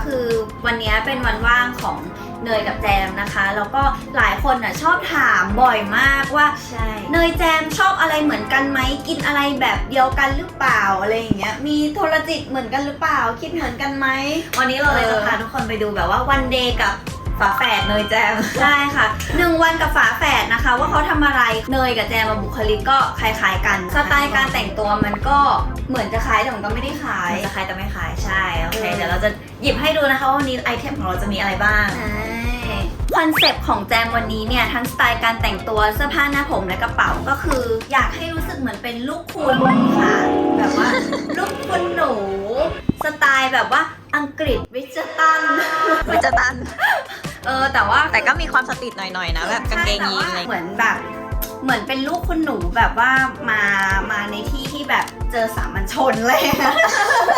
คะคือวันนี้เป็นวันว่างของเนยกับแจมนะคะ แล้วก็หลายคนอะชอบถามบ่อยมากว่า ใช่ เนยแจมชอบอะไรเหมือนกันไหมกินอะไรแบบเดียวกันหรือเปล่าอะไรอย่างเงี้ยมีโทรจิตเหมือนกันหรือเปล่า คิดเหมือนกันไหมวันนี้เราเลยจะพาทุกคนไปดูแบบว่าวันเดย์กับ ฝาแฝดเนยแจม ใช่ค่ะหนึ่งวันกับฝาแฝดนะคะ ว่าเขาทำอะไรเนยกับแจมมาบุคลิกก็คล้ายๆกัน สไตล์การแต่งตัวมันก็เหมือนจะคล้ายแต่มันก็ไม่ได้คล้ายมันจะขายแต่ไม่ขายใช่โอเคเออเดี๋ยวเราจะหยิบให้ดูนะคะว่าวันนี้ไอเทมของเราจะมีอะไรบ้างคอนเซปต์ของแจมวันนี้เนี่ย ทั้งสไตล์การแต่งตัวเสื้อผ้าหน้าผมและกระเป๋าก็คือ อยากให้รู้สึกเหมือนเป็นลูกคุณค่ะ แบบว่า ลูกคุณหนู สไตล์แบบว่าอังกฤษริชตันวิจตัน เออแต่ว่าแต่ก็มีความสตรีทหน่อยๆนะแบบกางเกงยีนอะไรใช่แต่ว่าเหมือนแบบ เหมือนเป็นลูกคุณหนูแบบว่ามามาในที่ที่แบบเจอสามัญชนเลย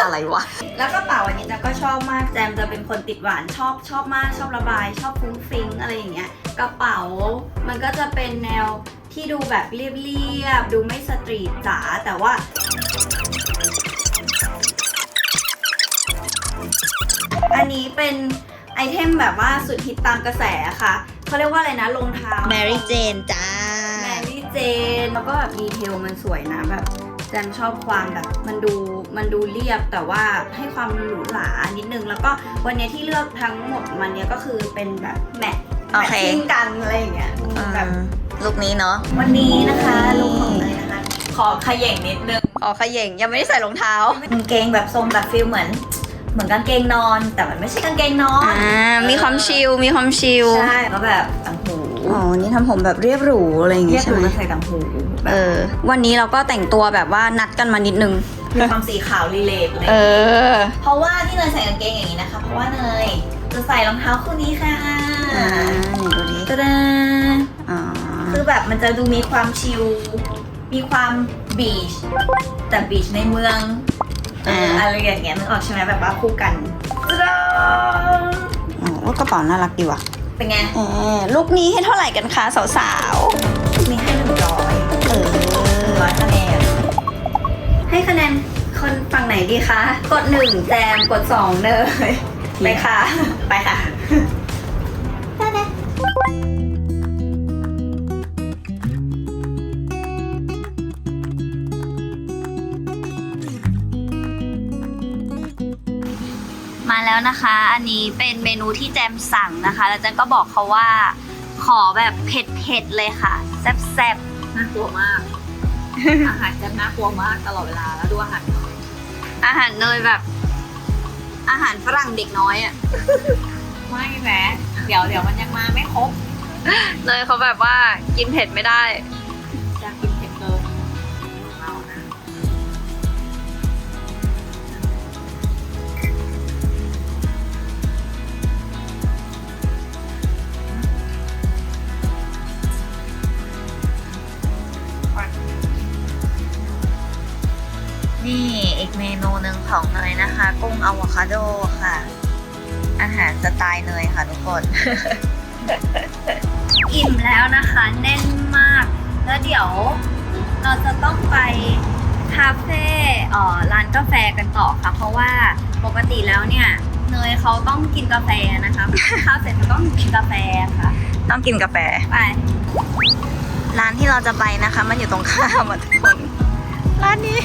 อะไรวะ แล้วกระเป๋าอันนี้แจมก็ชอบมากแจมจะเป็นคนติดหวานชอบชอบมากชอบระบาย ชอบฟุ้งฟิ้งอะไรอย่างเงี้ยกระเป๋า มันก็จะเป็นแนวที่ดูแบบเรียบๆดูไม่สตรีทจ๋าแต่ว่าอันนี้เป็น ไอเทมแบบว่าสุดฮิตตามกระแสค่ะเขาเรียกว่าอะไรนะรองเท้าแมรี่เจนจ้าแมรี่เจนแล้วก็แบบดีเทลมันสวยนะแบบแจมชอบความแบบมันดูมันดูเรียบแต่ว่าให้ความหรูหรานิดนึง แล้วก็วันนี้ที่เลือกทั้งหมดมันเนี้ยก็คือเป็นแบบแมทโอแมทเคชิ่งกันอะไรอย่างเงี้ยแบบลุคนี้เนาะวันนี้นะคะลุคของเลยนะคะ ขอขย่งนิดนึงขอขย่งยังไม่ได้ใส่รองเท้ากางเกงแบบทรงแบบฟิลเหมือน เหมือนกางเกงนอน แต่มันไม่ใช่กางเกงนอนอ่ามีความชิลมีความชิลใช่ก็แบบต่างหูอ๋อ นี่ทำผมแบบเรียบหรูอะไรอย่างเรีเงี้ยยกใช่ดูไหมมาใส่ต่างหูแบเอบอ วันนี้เราก็แต่งตัวแบบว่านัดกันมานิดนึง มีความสีขาวรีเลทเลย เออ เพราะว่าที่เนยใส่กางเกงอย่างนี้นะคะ เพราะว่าเนยจะใส่รองเท้าคู่นี้ค่ะอ่าไหนดูดิตะดาอ๋อคือแบบมันจะดูมีความชิล มีความบีช แต่บีชในเมืองเอออะไรอย่างเงี้ยนึกออกใช่ไหมแบบว่าคู่กันตะดาอ๋อกระเป๋าน่ารักดีว่ะ เป็นไงเออลูกนี้ให้เท่าไหร่กันคะสาวมีให้หนึ่งร้อยๆเอหนึ่งอร้อยคะแนน ให้คะแนนคนฝั่งไหนดีคะ กดหนึ่งแจม กดสองเนยไปค่ะ ไปค่ะ มาแล้วนะคะ อันนี้เป็นเมนูที่แจมสั่งนะคะ แล้วแจมก็บอกเขาว่า ขอแบบเผ็ดๆเลยค่ะ แซ่บน่ากลัวมาก อาหารจะน่ากลัวมากตลอดเวลาแล้วดูอาหารๆอาหารเนยแบบ อาหารฝรั่งเด็กน้อยอะ่ะไม่แหมเดี๋ยวเดี๋ยวมันยังมาไม่ครบ เนยเขาแบบว่ากินเผ็ดไม่ได้ นี่อีกเมนูหนึ่งของเนยนะคะ กุ้งอะโวคาโดค่ะ อาหารสไตล์เนยค่ะทุกคน อิ่มแล้วนะคะ แน่นมาก แล้วเดี๋ยวเราจะต้องไปคาเฟ่เอ่อร้านกาแฟกันต่อค่ะ เพราะว่าปกติแล้วเนี่ย เนยเขาต้องกินกาแฟนะคะข้าวเสร็จเขาต้องกินกาแฟค่ะ ต้องกินกาแฟไปร้านที่เราจะไปนะคะ มันอยู่ตรงข้ามอะทุกคนร้านนี้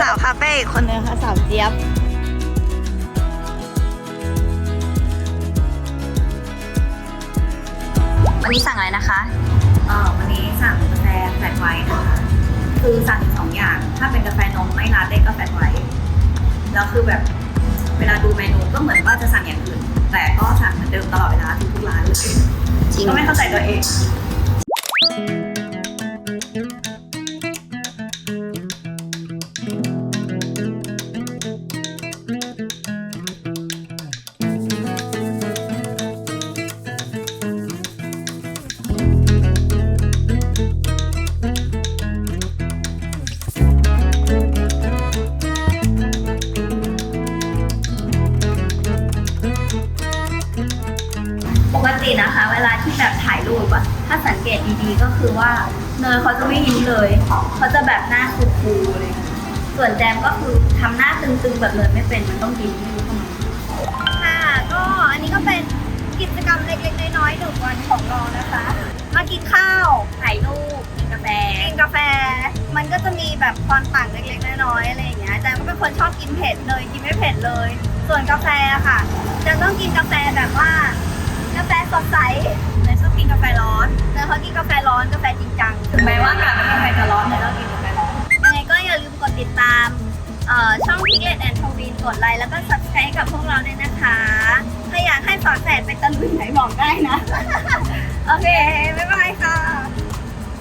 สาวคาเฟ่อีกคนนึงค่ะสาวเจี๊ยบวันนี้สั่งอะไรนะคะเออวันนี้สั่งกาแฟแฟลตไวท์นะคะคือสั่งสองอย่าง ถ้าเป็นกาแฟนมไม่ลาเต้ก็แฟลตไวท์แล้วคือแบบเวลาดูเมนูก็เหมือนว่าจะสั่งอย่างอื่น แต่ก็สั่งเหมือนเดิมตลอดเวลาทุกๆร้านเลยจริง ก็ไม่เข้าใจตัวเอง ดีก็คือว่าเนยเขาจะไม่ยิ้มเลยเขาจะแบบหน้าคูลๆเลย ส่วนแจมก็คือทำหน้าตึงๆแบบเนยไม่เป็นมันต้องยิ้มไม่รู้ทำไมค่ะ ก็อันนี้ก็เป็นกิจกรรมเล็กๆน้อยๆหนึ่งวันของเรานะคะ มากินข้าวถ่ายรูปกินกาแฟกินกาแฟ มันก็จะมีแบบความต่างเล็กๆน้อยๆอะไรอย่างเงี้ยแต่ก็เป็นคนชอบกินเผ็ดเลยกินไม่เผ็ดเลย ส่วนกาแฟอะค่ะจะต้องกินกาแฟแบบว่ากาแฟสดใสเนยชอบ กินกาแฟร้อนแต่เขากินกาแฟร้อนกาแฟจริงจังถึงแม้ว่าอากาศไม่มีใครจะร้อนเนยก็กินกาแฟร้อนยังไงก็อย่าลืมกดติดตามเอ่อช่องพิกเลตแอนด์ทวีนกดไลค์แล้วก็ subscribe กับพวกเราด้วยนะคะถ้าอยากให้ฝาแฝดไปตะลุยไหนบอกได้นะ โอเค บ๊ายบาย